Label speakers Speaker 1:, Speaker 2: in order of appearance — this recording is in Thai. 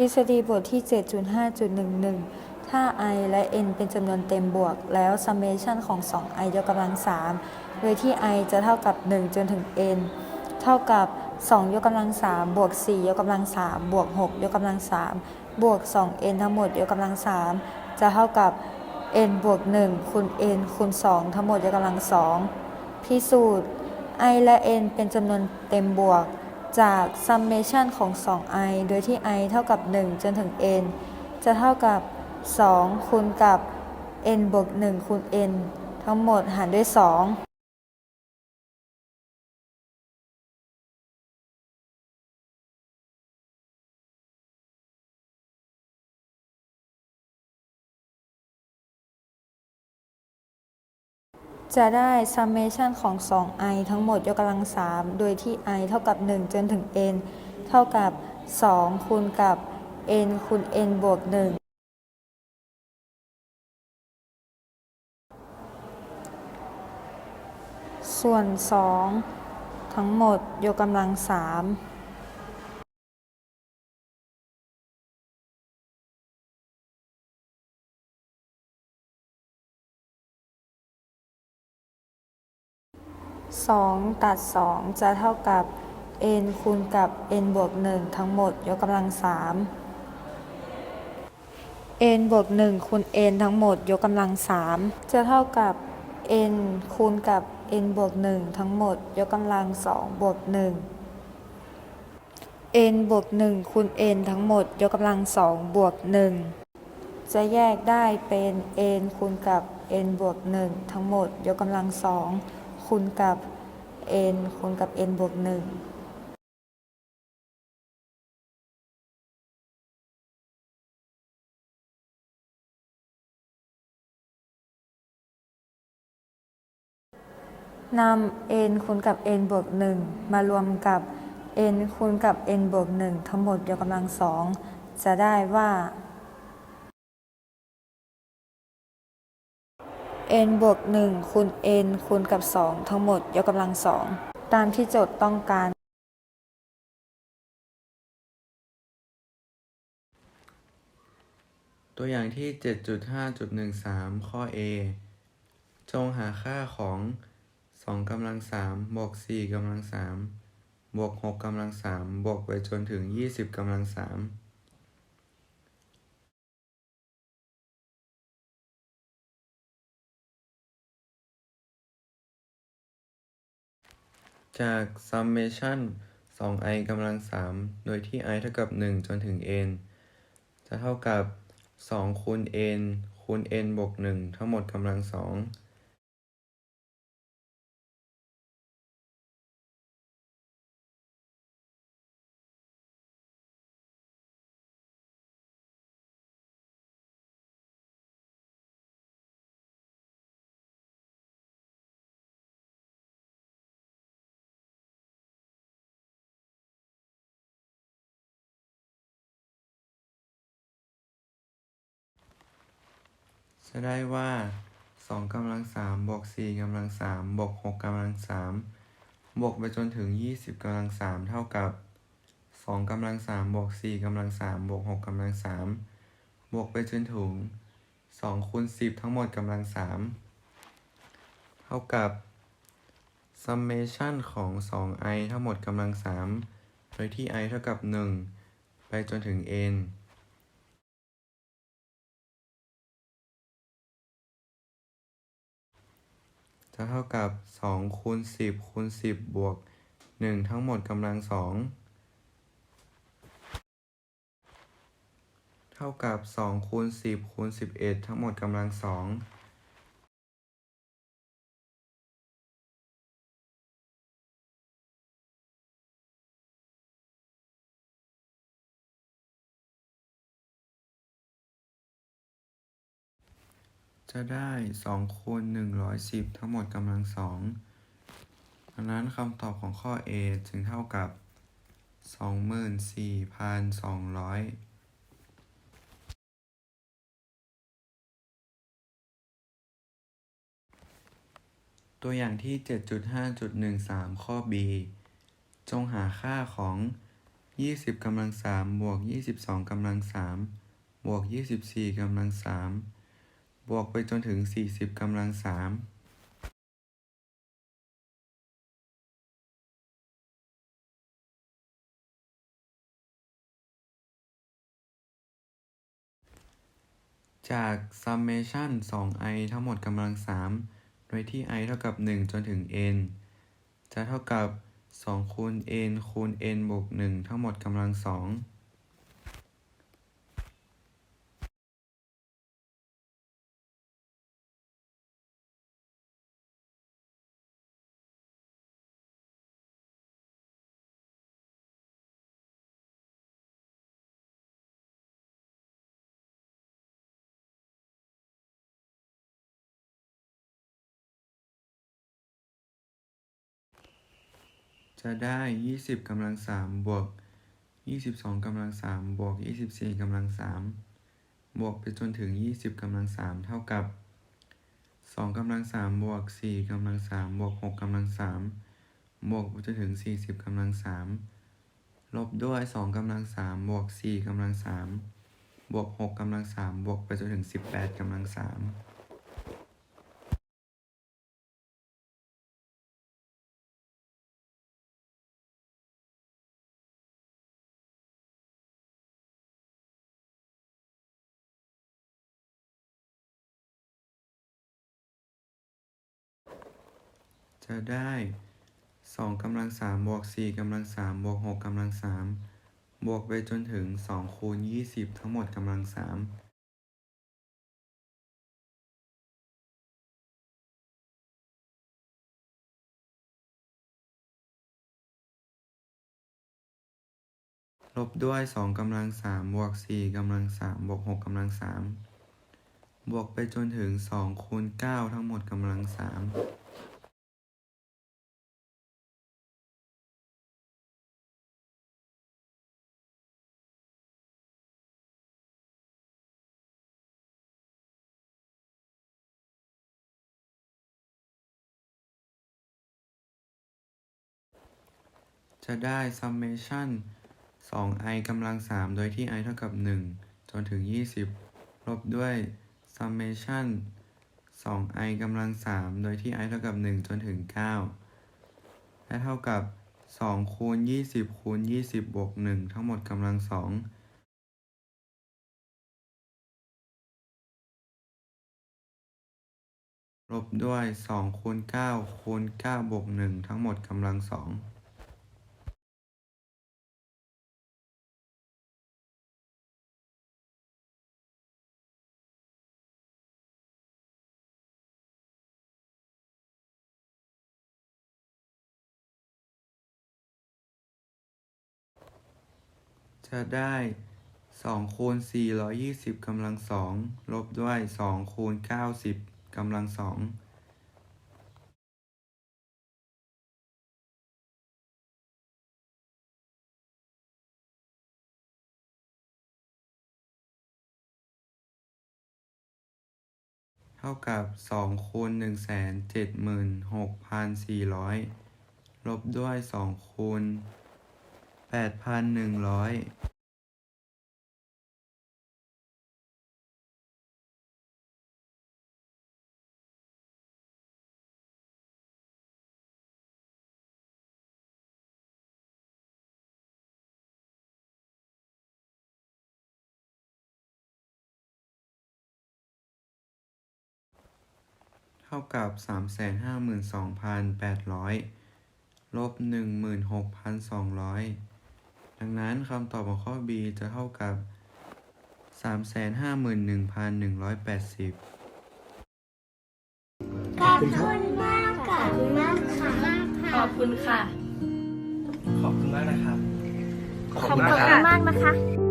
Speaker 1: ทฤษฎีบทที่ 7.5.11 ถ้า i และ n เป็นจำนวนเต็มบวก แล้ว summation ของ 2i ยกกำลัง 3 โดยที่ i จะเท่ากับ 1 จนถึง n เท่ากับ 2 ยกกำลัง 3 บวก 4 ยกกำลัง 3 บวก 6 ยกกำลัง 3 บวก 2n ทั้งหมด ยกกำลัง 3 จะเท่ากับ n บวก 1 คูณ n คูณ 2 ทั้งหมด ยกกำลัง 2 พิสูจน์ i และ n เป็นจำนวนเต็มบวก จาก summation ของ 2i โดยที่ i เท่ากับ 1 จนถึง n จะเท่ากับ 2 คูณกับ n บวก 1 คูณ n ทั้งหมดหารด้วย 2 จะได้ summation ของ 2i ทั้งหมดยกกำลัง 3 โดยที่ i เท่ากับ 1 จนถึง n เท่ากับ 2 คูณกับ n คูณ n บวก 1 ส่วน 2 ทั้งหมดยกกำลัง 3 2 ตัด 2 จะเท่ากับ n คูณกับ n บวก 1 ทั้งหมด ยกกำลัง 3 n บวก 1 คูณ n ทั้งหมด ยกกำลัง 3 จะเท่ากับ n คูณกับ n บวก 1 ทั้งหมด ยกกำลัง 2 บวก 1 n บวก 1 คูณ n ทั้งหมด ยกกำลัง 2 บวก 1 จะแยกได้เป็น n คูณกับ n บวก 1 ทั้งหมด ยกกำลัง 2 คูณกับ n คูณกับ n บวก1นำ n คูณกับ n บวก1มารวมกับ n คูณกับ n บวก1ทั้งหมดยกกำลัง2จะได้ว่า n บวก1คูณ n คูณกับ 2 ทั้งหมดยกกำลัง 2 ตามที่โจทย์ต้องการ
Speaker 2: ตัวอย่างที่ 7.5.13 ข้อ A จงหาค่าของ 2กำลัง3บวก4กำลัง3บวก6กำลัง3บวกไปจนถึง 20กำลัง3 จาก summation 2i กำลัง 3 โดยที่ i เท่ากับ 1 จนถึง n จะเท่ากับ 2 คูณ n คูณ n บวก 1 ทั้งหมดกำลัง 2 จะได้ว่า2กำลัง3บวก4กำลัง3บวก6กำลัง3บวกไปจนถึง20กำลัง3เท่ากับ2กำลัง3บวก4กำลัง3บวก6กำลัง3บวกไปจนถึง2คูณ10ทั้งหมดกำลัง3เท่ากับ summation ของ 2i ทั้งหมดกำลัง3โดยที่ i เท่ากับ 1 ไปจนถึง n จะเท่ากับ2คูณ10คูณ10 บวก 1 ทั้งหมดกำลัง2เท่ากับ2คูณ10คูณ11 ทั้งหมดกำลัง2 จะได้2คูณ110ทั้งหมดกำลัง2ดังนั้นคำตอบของข้อ A จึงเท่ากับ24,200ตัวอย่างที่ 7.5.13 ข้อ B จงหาค่าของยี่สิบกำลังสามบวกยี่สิบสองกำลังสามบวกยี่สิบสี่กำลังสาม บวกไปจนถึงสี่สิบกำลังสามจาก summation 2i ทั้งหมดกำลังสามโดยที่ i เท่ากับ 1 จนถึง n จะเท่ากับ 2 คูณ n คูณ n บวก 1 ทั้งหมดกำลังสอง จะได้ 20กำลัง3บวก 22กำลัง3บวก 24กำลัง3บวกไปจนถึง 20กำลัง3เท่ากับ 2กำลัง3บวก 4กำลัง3บวก 6กำลัง3บวกไปจนถึง 40กำลัง3ลบด้วย 2กำลัง3บวก 4กำลัง3บวก 6กำลัง3บวกไปจนถึง 18กำลัง3 จะได้2กำลัง3บวก4กำลัง3บวก6กำลัง3บวกไปจนถึง 2 คูณ 20 ทั้งหมดกำลัง3ลบด้วย 2กำลัง3บวก4กำลัง3บวก6กำลัง3บวกไปจนถึง 2 คูณ 9 ทั้งหมดกำลัง3 จะได้ summation 2i กำลัง 3 โดยที่ i เท่ากับ 1 จนถึง 20 ลบด้วย summation 2i กำลัง 3 โดยที่ i เท่ากับ 1 จนถึง 9 และเท่ากับ 2 คูณ 20 คูณ 20 บวก 1 ทั้งหมดกำลัง 2ลบด้วย 2 คูณ 9 คูณ 9 บวก 1 ทั้งหมดกำลัง 2 จะได้สองคูณสี่ร้อยยี่สิบกำลังสองลบด้วยสองคูณเก้าสิบกำลังสองเท่ากับสองคูณหนึ่งแสนเจ็ดหมื่นหกพันสี่ร้อยลบด้วยสองคูณ แปดพันหนึ่งร้อยท่ากับ 352,800 ลบ 16,200 ดังนั้นคำตอบของข้อ B จะเท่ากับสามแสนห้าหมื่นหนึ่งพันหนึ่งร้อยแปดสิบ
Speaker 3: ขอบคุณมากค่ะขอบคุณมากค่ะ
Speaker 4: ขอบคุณค่ะ
Speaker 5: ขอบคุณมากนะครับ
Speaker 3: ขอบคุณมากนะคะ